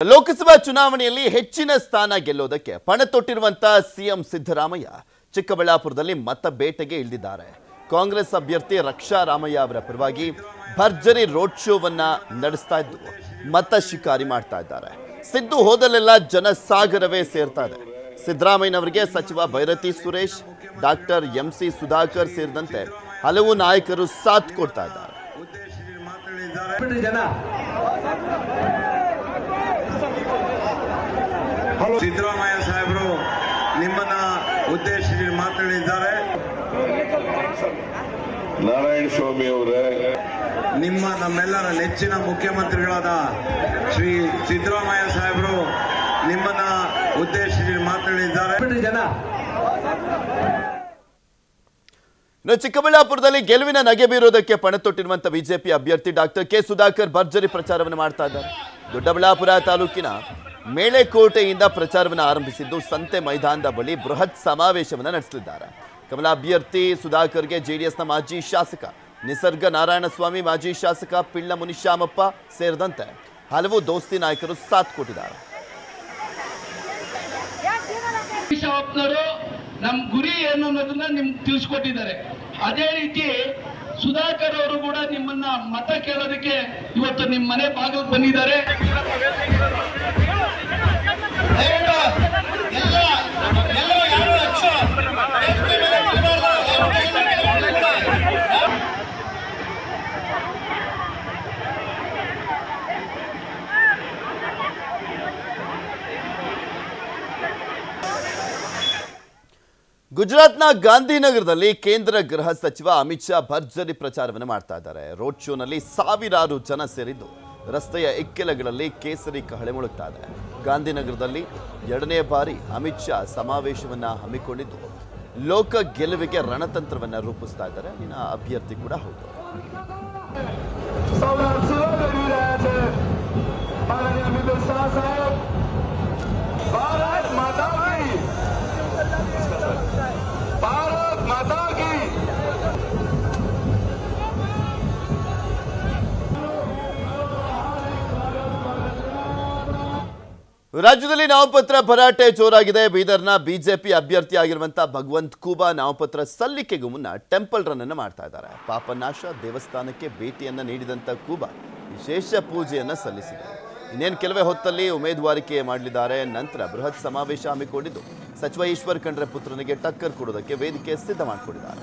ಲೋಕಸಭಾ ಚುನಾವಣೆಯಲ್ಲಿ ಹೆಚ್ಚಿನ ಸ್ಥಾನ ಗೆಲ್ಲೋದಕ್ಕೆ ಪಣತೊಟ್ಟಿರುವಂತ ಸಿಎಂ ಸಿದ್ದರಾಮಯ್ಯ ಚಿಕ್ಕಬಳ್ಳಾಪುರದಲ್ಲಿ ಮತ ಬೇಟೆಗೆ ಇಳಿದಿದ್ದಾರೆ. ಕಾಂಗ್ರೆಸ್ ಅಭ್ಯರ್ಥಿ ರಕ್ಷಾ ರಾಮಯ್ಯ ಅವರ ಪರವಾಗಿ ಭರ್ಜರಿ ರೋಡ್ ಶೋವನ್ನ ನಡೆಸ್ತಾ ಇದ್ದು, ಮತ ಶಿಕಾರಿ ಮಾಡ್ತಾ ಇದ್ದಾರೆ. ಸಿದ್ದು ಹೋದಲ್ಲೆಲ್ಲ ಜನಸಾಗರವೇ ಸೇರ್ತಾ ಇದೆ. ಸಿದ್ದರಾಮಯ್ಯನವರಿಗೆ ಸಚಿವ Byrathi Suresh, doctor M C Sudhakar ಸೇರಿದಂತೆ ಹಲವು ನಾಯಕರು ಸಾಥ್ ಕೊಡ್ತಾ ಇದ್ದಾರೆ. ಜನ ಸಿದ್ದರಾಮಯ್ಯ ಸಾಹೇಬರು ನಿಮ್ಮನ್ನ ಉದ್ದೇಶಿಸಿ ಮಾತನಾಡಿದ್ದಾರೆ ನಾರಾಯಣ ಸ್ವಾಮಿ ಅವರೇ. ನಿಮ್ಮ ನಮ್ಮೆಲ್ಲರ ನೆಚ್ಚಿನ ಮುಖ್ಯಮಂತ್ರಿಗಳಾದ ಶ್ರೀ ಸಿದ್ದರಾಮಯ್ಯ ಸಾಹೇಬರು ನಿಮ್ಮನ್ನ ಉದ್ದೇಶಿಸಿ ಮಾತನಾಡಿದ್ದಾರೆ ಜನ. ಇನ್ನು ಚಿಕ್ಕಬಳ್ಳಾಪುರದಲ್ಲಿ ಗೆಲುವಿನ ನಗೆ ಬೀರೋದಕ್ಕೆ ಪಣತೊಟ್ಟಿರುವಂತಹ ಬಿಜೆಪಿ ಅಭ್ಯರ್ಥಿ ಡಾಕ್ಟರ್ ಕೆ ಸುಧಾಕರ್ ಭರ್ಜರಿ ಪ್ರಚಾರವನ್ನು ಮಾಡ್ತಾ ಇದ್ದಾರೆ. ದೊಡ್ಡಬಳ್ಳಾಪುರ ತಾಲೂಕಿನ ಮೇಳೆಕೋಟೆಯಿಂದ ಪ್ರಚಾರವನ್ನು ಆರಂಭಿಸಿದ್ದು ಸಂತೆ ಮೈದಾನದ ಬಳಿ ಬೃಹತ್ ಸಮಾವೇಶವನ್ನು ನಡೆಸಲಿದ್ದಾರೆ. ಕಮಲ ಅಭ್ಯರ್ಥಿ ಸುಧಾಕರ್ಗೆ ಜೆಡಿಎಸ್ನ ಮಾಜಿ ಶಾಸಕ ನಿಸರ್ಗ ನಾರಾಯಣಸ್ವಾಮಿ, ಮಾಜಿ ಶಾಸಕ ಪಿಳ್ಳ ಮುನಿಶ್ಯಾಮಪ್ಪ ಸೇರಿದಂತೆ ಹಲವು ದೋಸ್ತಿ ನಾಯಕರು ಸಾಥ್ ಕೊಟ್ಟಿದ್ದಾರೆ. ನಮ್ ನಮ್ಮ ಗುರಿ ಏನು ಅನ್ನೋದನ್ನ ನಿಮ್ಗೆ ತಿಳಿಸ್ಕೊಟ್ಟಿದ್ದಾರೆ. ಅದೇ ರೀತಿ ಸುಧಾಕರ್ ಅವರು ಕೂಡ ನಿಮ್ಮನ್ನ ಮತ ಕೇಳೋದಕ್ಕೆ ಇವತ್ತು ನಿಮ್ಮ ಮನೆ ಬಾಗಿಲು ಬಂದಿದ್ದಾರೆ. ಗುಜರಾತ್ನ ಗಾಂಧಿನಗರದಲ್ಲಿ ಕೇಂದ್ರ ಗೃಹ ಸಚಿವ ಅಮಿತ್ ಶಾ ಭರ್ಜರಿ ಪ್ರಚಾರವನ್ನು ಮಾಡ್ತಾ ಇದ್ದಾರೆ. ರೋಡ್ ಶೋನಲ್ಲಿ ಸಾವಿರಾರು ಜನ ಸೇರಿದ್ದು ರಸ್ತೆಯ ಇಕ್ಕೆಲಗಳಲ್ಲಿ ಕೇಸರಿ ಕಹಳೆ ಮುಳುಗ್ತಾ ಇದೆ. ಗಾಂಧಿನಗರದಲ್ಲಿ ಎರಡನೇ ಬಾರಿ ಅಮಿತ್ ಶಾ ಸಮಾವೇಶವನ್ನು ಹಮ್ಮಿಕೊಂಡಿದ್ದು. ಲೋಕ ಗೆಲುವಿಗೆ ರಣತಂತ್ರವನ್ನ ರೂಪಿಸ್ತಾ ಇದ್ದಾರೆ. ಅಭ್ಯರ್ಥಿ ಕೂಡ ಹೌದು. ರಾಜ್ಯದಲ್ಲಿ ನಾಮಪತ್ರ ಭರಾಟೆ ಜೋರಾಗಿದೆ. ಬೀದರ್ನ ಬಿಜೆಪಿ ಅಭ್ಯರ್ಥಿ ಆಗಿರುವಂತಹ ಭಗವಂತ್ ಖೂಬಾ ನಾಮಪತ್ರ ಸಲ್ಲಿಕೆಗೂ ಮುನ್ನ ಟೆಂಪಲ್ ರನ್ ಅನ್ನು ಮಾಡ್ತಾ ಇದ್ದಾರೆ. ಪಾಪನಾಶ ದೇವಸ್ಥಾನಕ್ಕೆ ಭೇಟಿಯನ್ನ ನೀಡಿದಂತ ಖೂಬಾ ವಿಶೇಷ ಪೂಜೆಯನ್ನ ಸಲ್ಲಿಸಿದೆ. ಇನ್ನೇನು ಕೆಲವೇ ಹೊತ್ತಲ್ಲಿ ಉಮೇದುವಾರಿಕೆ ಮಾಡಲಿದ್ದಾರೆ. ನಂತರ ಬೃಹತ್ ಸಮಾವೇಶ ಹಮ್ಮಿಕೊಂಡಿದ್ದು, ಸಚಿವ ಈಶ್ವರ್ ಖಂಡ್ರೆ ಪುತ್ರನಿಗೆ ಟಕ್ಕರ್ ಕೊಡೋದಕ್ಕೆ ವೇದಿಕೆ ಸಿದ್ಧ ಮಾಡಿಕೊಂಡಿದ್ದಾರೆ.